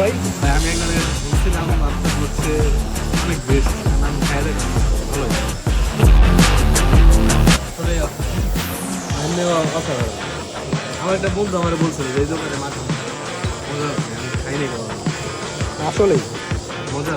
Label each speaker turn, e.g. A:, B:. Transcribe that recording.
A: ভাই।
B: ভাই আমি এখানে বলছিলাম আপনার হচ্ছে অনেক বেস্ট আমি খাই ভালো আমার একটা বন্ধু আমার বলছিল এই দোকানে মাছ মজা খাইনি কখনো।
A: আসলেই।
B: মজা